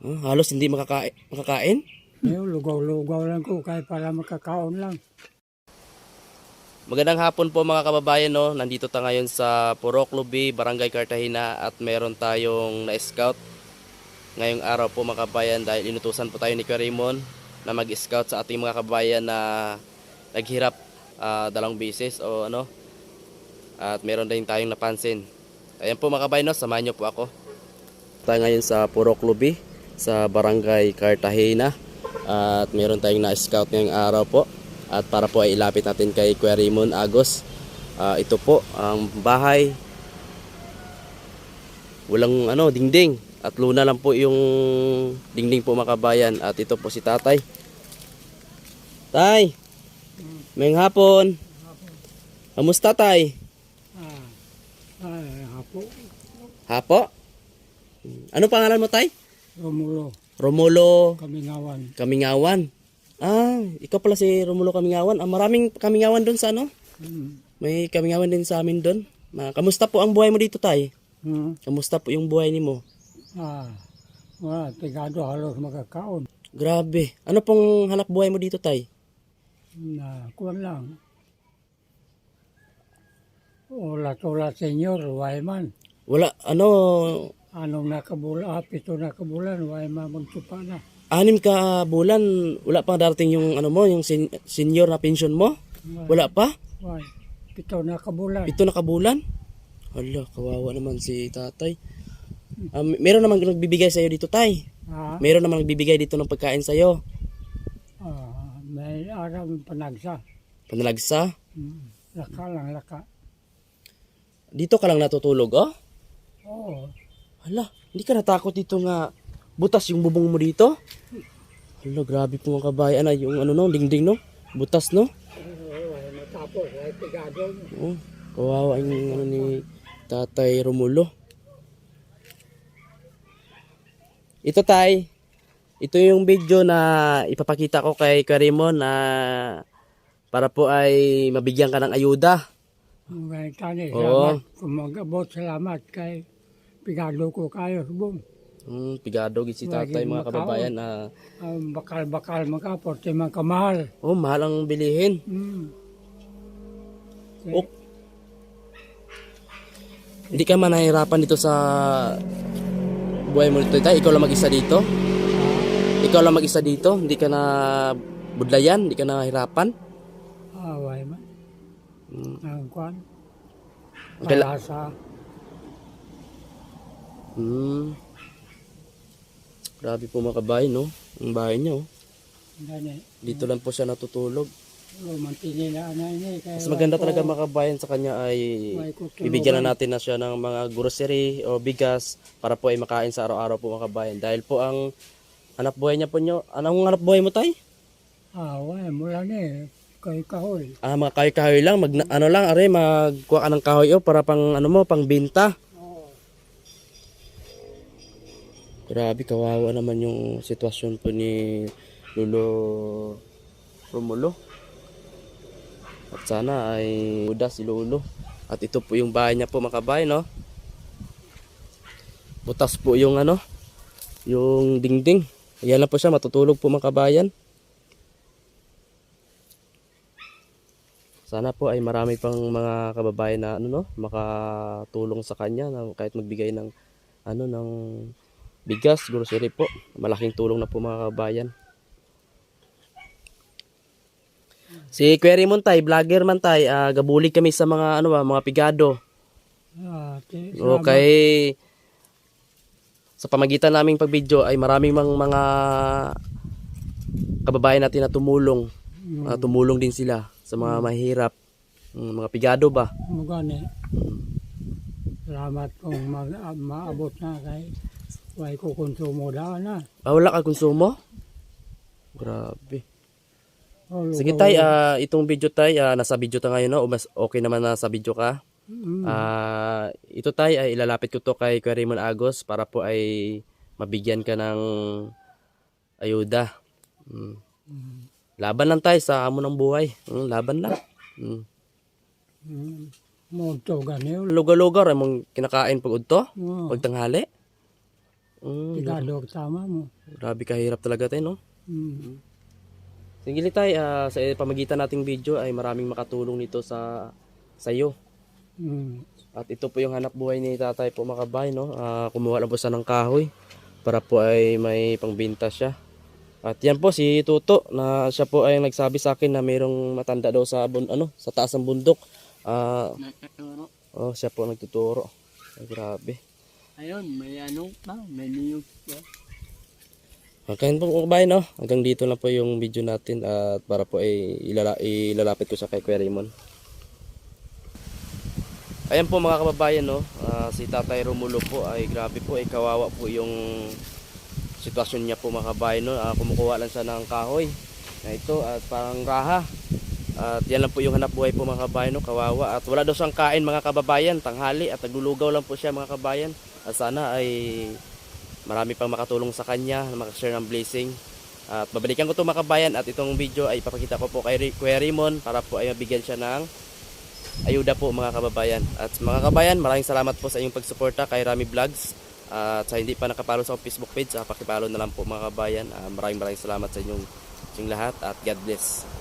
Ah, halos hindi makakain. makakain? Ngayon, lugaw-lugaw lang ko kahit para makakaon lang. Magandang hapon po mga kababayan no. Nandito tayo ngayon sa Purok Lubi, Barangay Cartagena at meron tayong na-scout ngayong araw po mga kababayan dahil inutusan po tayo ni Kuya Raymond na mag-scout sa ating mga kababayan na naghirap ah, dalawang beses o ano. At meron din tayong napansin. Ayan po mga kababayan no, samahan niyo po ako. Tayo ngayon sa Purok Lubi sa Barangay Cartagena at meron tayong na-scout ngayong araw po. At para po ay ilapit natin kay Kuya Raymond Agos. Ah, ito po ang bahay. Walang ano, dingding. At luna lang po yung dingding po makabayan. At ito po si tatay. Tay! May hapon. Kamusta tay? Ah, ay, hapo, Hapo? Ano pangalan mo tay? Romulo, Romulo Kamingawan. Kamingawan. Ah, ikaw pala si Romulo Kamingawan. Ah, maraming Kamingawan doon sa ano? Hmm. May Kamingawan din sa amin doon. Ma, kamusta po ang buhay mo dito, tay? Hmm. Kamusta po yung buhay ni mo? Ah, wala, tigado halos makakaon. Grabe. Ano pong hanap buhay mo dito, tay? Na, kuwan lang. Ulat-ulat senyor, wayman. Wala, ano, Anong nakabulan, ah, pito nakabulan, wayman magtupa na. anim ka bulan, wala pa darating yung ano mo, yung sen- senior na pension mo? Wala pa? Way, pito nakabulan. Ito na kabulan? Hala, kawawa naman si tatay. Ah, may- meron naman nagbibigay sa'yo dito, tay. Ah, Meron naman nagbibigay dito ng pagkain sa'yo. ah, may araw panagsa. Panalagsa. Hmm. Laka lang, laka. Dito ka lang natutulog, oh? Oo, Hala, hindi ka natakot dito nga butas yung bubong mo dito? Hala, grabe po mga kabayan na yung ano no, dingding no? Butas no? Matapos, ay tigado. Oh, kawawa yung ano ni Tatay Romulo. Ito tay, ito yung video na ipapakita ko kay Karimon na para po ay mabigyan ka ng ayuda. Tani, Oo. salamat. Kung mag-abot, salamat kay Pigado ko kayo, subong. Hmm, pigado gid si tatay mga kababayan na Um, bakal-bakal magkapot, di man kamahal. oh, mahal ang bilihin. Hmm. Oh. Hindi ka man nahihirapan dito sa buhay mo dito, tay. Ikaw lang mag-isa dito. Ikaw lang mag-isa dito. Hindi ka na budlayan, hindi ka na nahihirapan. Away man. Hmm. Ang kwan. Kaila- Kalasa. Hmm. Grabe po mga kabayan, no? Ang bahay niya, oh. Gani. Dito lang po siya natutulog. Lumantini na anay ni. Kaya Mas maganda talaga mga kabayan sa kanya ay bibigyan na natin na siya ng mga grocery o bigas para po ay makain sa araw-araw po mga kabayan. Dahil po ang hanap buhay niya po nyo. Anong hanap buhay mo tay? Away, mula ni. Kay kahoy. Ah, mga kahoy-kahoy lang, mag, ano lang, are, magkuha ka ng kahoy oh, para pang, ano mo, pang binta. Grabe, kawawa naman yung sitwasyon po ni Lolo Romulo. At sana ay muda si Lolo. At ito po yung bahay niya po, mga no? Butas po yung ano, yung dingding. Ayan lang po siya, matutulog po mga kabayan. Sana po ay marami pang mga kababayan na ano no, makatulong sa kanya na kahit magbigay ng ano ng bigas, grocery po. Malaking tulong na po mga kababayan. Si Kuya Raymond tay, vlogger man tay, ah, gabulig kami sa mga ano ba, mga pigado. Ah, ti- Okay. Sa pamagitan naming pagbidyo ay maraming mang mga kababayan natin na tumulong. Ah, tumulong din sila sa mga mahirap, mm, mga pigado ba. Mugani. Salamat kung ah, maabot na kay Way ko konsumo daan na. Ah, wala ka konsumo? Grabe. Oh, Sige tay, ah, itong video tay, ah, nasa video ta ngayon no, o mas okay naman na sa video ka. Mm. Ah, ito tay ay ilalapit ko to kay Kuya Raymond Agos para po ay mabigyan ka ng ayuda. Mm. Laban lang tayo sa amo ng buhay. Mm, laban lang. Mm. Mm. Gani. Lugar-lugar ay mong kinakain pag udto, Oh. pag tanghali. Mm, Sigado ang tama mo. grabe kahirap talaga tayo, no? Mm. Sige tay, ah, sa pamagitan nating video ay maraming makatulong nito sa sa iyo. Mm. At ito po yung hanap buhay ni tatay po makabay, no? Ah, kumuha lang po siya ng kahoy para po ay may pangbenta siya. At yan po si Tuto na siya po ay nagsabi sa akin na mayroong matanda daw sa bun, ano, sa taas ng bundok. Ah, Nakaturo. oh, siya po nagtuturo. Ay, grabe. Ayun, may ano pa, may niyog pa. Po mga kabayan, no? Hanggang dito lang po yung video natin at para po ay ilala, ilalapit ko sa kay Kuya Raymond. Ayan po mga kababayan, no? Ah, si Tatay Romulo po ay grabe po, ay kawawa po yung sitwasyon niya po mga kabayan, no? Ah, kumukuha lang siya ng kahoy na ito at parang raha. At yan lang po yung hanap buhay po mga kabayan, no? Kawawa. At wala daw siyang kain mga kababayan, tanghali at naglulugaw lang po siya mga kabayan. At sana ay marami pang makatulong sa kanya, na makashare ng blessing. At babalikan ko to mga kabayan at itong video ay ipapakita ko po kay Kuya Raymond para po ay mabigyan siya ng ayuda po mga kababayan. At mga kabayan, maraming salamat po sa inyong pagsuporta kay Rami Vlogs. At sa hindi pa nakapalo sa Facebook page, ah, pakipalo na lang po mga kabayan. Ah, maraming maraming salamat sa inyong, inyong lahat at God bless.